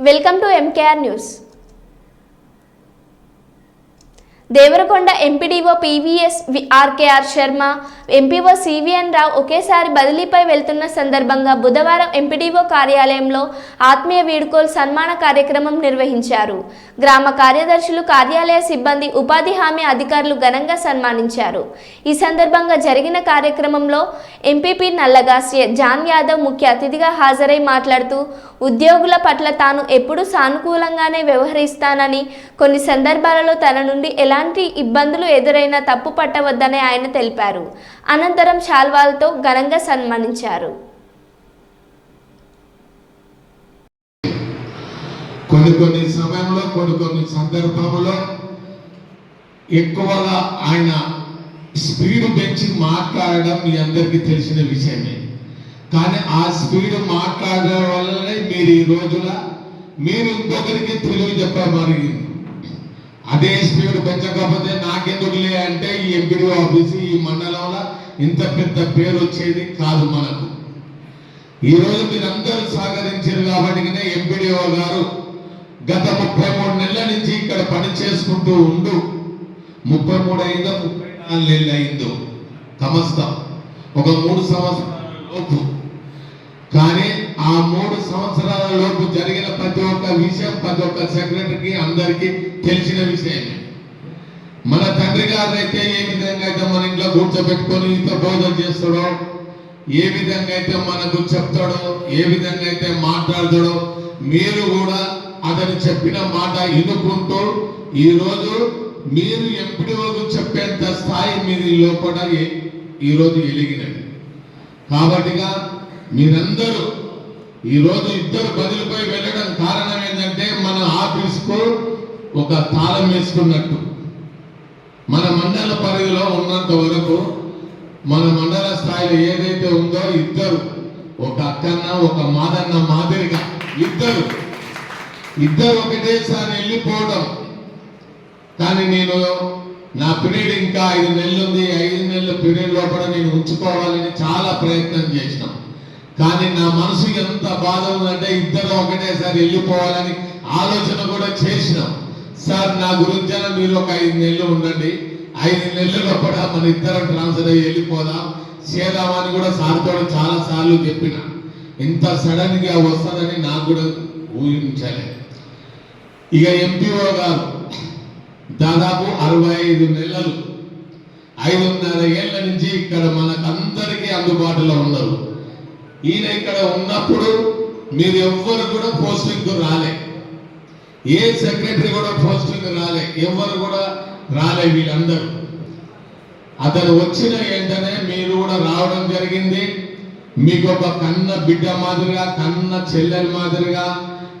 Welcome to MKR news Devarakonda MPDO PVS RKR Sharma MPO CVN Rao ఒకేసారి బదిలీపై వెళ్తున్న సందర్భంగా బుధవారం ఎంపీడీఓ కార్యాలయంలో ఆత్మీయ వీడుకోలు సన్మాన కార్యక్రమం నిర్వహించారు. గ్రామ కార్యదర్శులు కార్యాలయ సిబ్బంది ఉపాధి హామీ అధికారులు ఘనంగా సన్మానించారు. ఈ సందర్భంగా జరిగిన కార్యక్రమంలో ఎంపీపీ నల్లగాస్య జాన్ యాదవ్ ముఖ్య అతిథిగా హాజరై మాట్లాడుతూ ఉద్యోగుల పట్ల తాను ఎప్పుడూ సానుకూలంగానే వ్యవహరిస్తానని కొన్ని సందర్భాలలో తన నుండి ఎలాంటి ఇబ్బందులు ఎదురైనా తప్పు పట్టవద్దని ఆయన తెలిపారు. అనంతరం శాల్వాలతో ఘనంగా సన్మానించారు. కొన్ని కొన్ని సమయంలో కొన్ని కొన్ని సందర్భంలో ఎక్కువగా ఆయన స్పీడ్ పెంచి మాట్లాడడం మీ అందరికీ తెలిసిన విషయమే. కానీ ఆ స్పీడ్ మాట్లాడడం వల్లనే మీరు ఈ రోజున మీరు ఇంకొకరికి తెలివి చెప్పమరిగింది అదే స్పీడ్ పెంచకపోతే నాకెందుకులే అంటే ఈ ఎంపీడీ ఆఫీస్ ఈ మండలంలో ఇంత పెద్ద పేరు వచ్చేది కాదు మనకు. ఈ మీరందరూ సహకరించారు కాబట్టి ఎంపీడీఓ గారు గత ముప్పై మూడు నెలల నుంచి ఇక్కడ పని చేసుకుంటూ ఉండు. ముప్పై మూడు అయిందో ముప్పై నాలుగు నెలలు అయిందో సమస్తం ఒక మూడు సంవత్సరాల లోపు కానీ ఆ మూడు సంవత్సరాల లోపు జరిగిన ప్రతి ఒక్క విషయం ప్రతి ఒక్క సెక్రటరీకి అందరికీ తెలిసిన విషయమే మన తండ్రి గారు అయితే ఏ విధంగా అయితే మన ఇంట్లో కూర్చోబెట్టుకొని ఇంత బోధన చేస్తాడో ఏ విధంగా అయితే మనకు చెప్తాడో ఏ విధంగా అయితే మాట్లాడతాడో మీరు కూడా అతను చెప్పిన మాట వినుకుంటూ ఈరోజు మీరు ఎంపీడీఓకు చెప్పేంత స్థాయి మీరు ఈ లోపల ఏ- ఎలిగినది కాబట్టిగా మీరందరూ ఈరోజు ఇద్దరు బదులుపై వెళ్ళడం కారణం ఏంటంటే మన ఆఫీస్కు ఒక తాళం వేసుకున్నట్టు. మన మండల పరిధిలో ఉన్నంత వరకు మన మండల స్థాయిలో ఏదైతే ఉందో ఇద్దరు ఒక అక్కన్న ఒక మాదన్న మాదిరిగా ఇద్దరు. ఇద్దరు ఒకటేసారి వెళ్ళిపోవడం. కానీ నేను నా పీరియడ్ ఇంకా ఐదు నెలలు ఉంది ఐదు నెలల పీరియడ్ లోపల నేను ఉంచుకోవాలని చాలా ప్రయత్నం చేసినాం. కానీ నా మనసు ఎంత బాధ ఉందంటే ఇద్దరు ఒకటేసారి వెళ్ళిపోవాలని ఆలోచన కూడా చేసినాం. సార్ నా గురించి మీరు ఒక ఐదు నెలలు ఉండండి. ఐదు నెలలు లోపల మన ఇద్దరం ట్రాన్స్ఫర్ అయ్యి వెళ్ళిపోదాం. చేద్దామని కూడా సార్తో చాలా సార్లు చెప్పిన. ఇంత సడన్గా వస్తుందని నాకు కూడా ఊహించలేదు. ఇక ఎంపీఓ గారు దాదాపు అరవై ఐదు నెలలు ఐదున్నర ఏళ్ళ నుంచి ఇక్కడ మనకందరికీ అందుబాటులో ఉన్నారు. ఈయన ఇక్కడ ఉన్నప్పుడు మీరు ఎవ్వరు కూడా పోస్టింగ్ రాలే. ఏ సెక్రటరీ కూడా పోస్టింగ్ రాలే. ఎవ్వరు కూడా రాలే వీళ్ళందరూ. అతను వచ్చిన వెంటనే మీరు కూడా రావడం జరిగింది. మీకు ఒక కన్న బిడ్డ మాదిరిగా కన్న చెల్లెల మాదిరిగా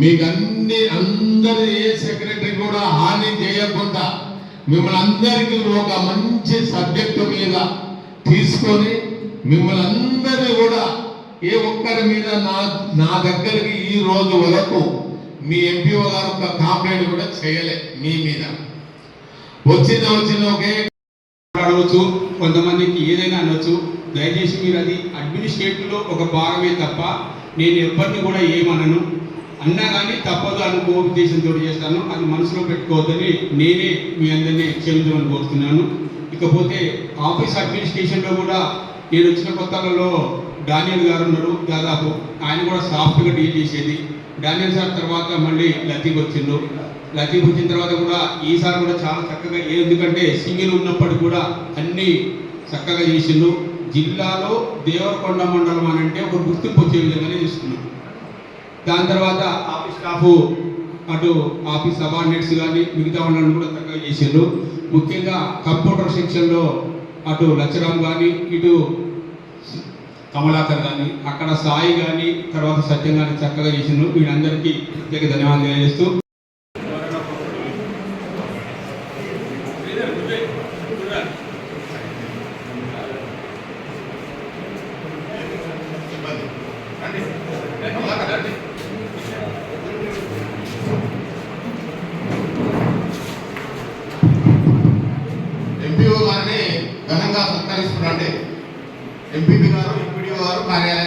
మీకు అన్ని అందరి ఏ సెక్రటరీ కూడా హాని చేయకుండా మిమ్మల్ని అందరికీ ఒక మంచి సబ్జెక్టు మీద తీసుకొని మిమ్మల్ని అందరినీ కూడా ఏ ఒక్కరి మీద నా నా దగ్గరికి ఈ రోజు వరకు మీ ఎంపీఓ గారు ఒక కాంప్లైంట్ కూడా చేయలే మీ మీద. వచ్చిన వచ్చిన ఒకే అడవచ్చు కొంతమందికి ఏదైనా అనొచ్చు. దయచేసి మీరు అది అడ్మినిస్ట్రేటివ్లో ఒక భాగమే తప్ప నేను ఎవరిని కూడా ఏమనను. అన్నా కానీ తప్పదు అనుకో ఉద్దేశంతో చేస్తాను. అది మనసులో పెట్టుకోవద్దని నేనే మీ అందరినీ క్షమించమని కోరుతున్నాను. ఇకపోతే ఆఫీస్ అడ్మినిస్ట్రేషన్లో కూడా నేను వచ్చిన కొత్తలలో డానియల్ గారు ఉన్నారు. దాదాపు ఆయన కూడా సాఫ్ట్గా డీల్ చేసేది. డానియల్ సార్ తర్వాత మళ్ళీ లతీఫ్ వచ్చిండ్రు లతీఫ్ వచ్చిన తర్వాత కూడా ఈసారి కూడా చాలా చక్కగా ఎందుకంటే సింగిల్ ఉన్నప్పటికీ కూడా అన్నీ చక్కగా చేసిండు. జిల్లాలో దేవరకొండ మండలం అని అంటే ఒక గుర్తింపు వచ్చే విధంగానే చేస్తున్నాం దాని తర్వాత ఆఫీస్ స్టాఫ్ అటు ఆఫీస్ సబార్డినేట్స్ కానీ మిగతా వాళ్ళని కూడా చక్కగా చేసిండ్రు ముఖ్యంగా కంప్యూటర్ సెక్షన్లో అటు లచ్చరామ్ కానీ ఇటు కమలాకర్ కానీ అక్కడ సాయి కానీ తర్వాత సత్యం కానీ చక్కగా చేసిండ్రు. వీళ్ళందరికీ ప్రత్యేక ధన్యవాదాలు తెలియజేస్తూ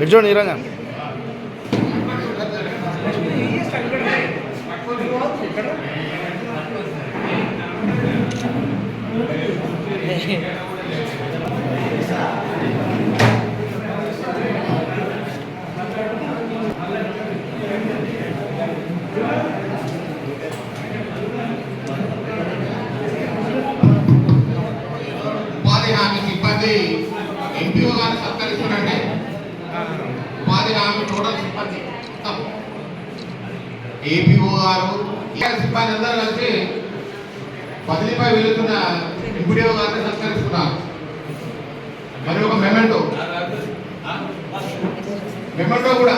నిజం నీరంగా చూడండి ఈరంగా ఉపాధి హామీ సిబ్బంది ఎంపీఓ గారు సత్కరిస్తున్నారండి. హామీ టోటల్ సిబ్బంది. ఏపీఓ గారు సిబ్బంది అందరూ కలిసి బదిలీపై వెళుతున్న ఎంపీడీఓ గారిని సత్కరిస్తున్నారు మరి ఒక మెమెంటో మెమెంటో కూడా.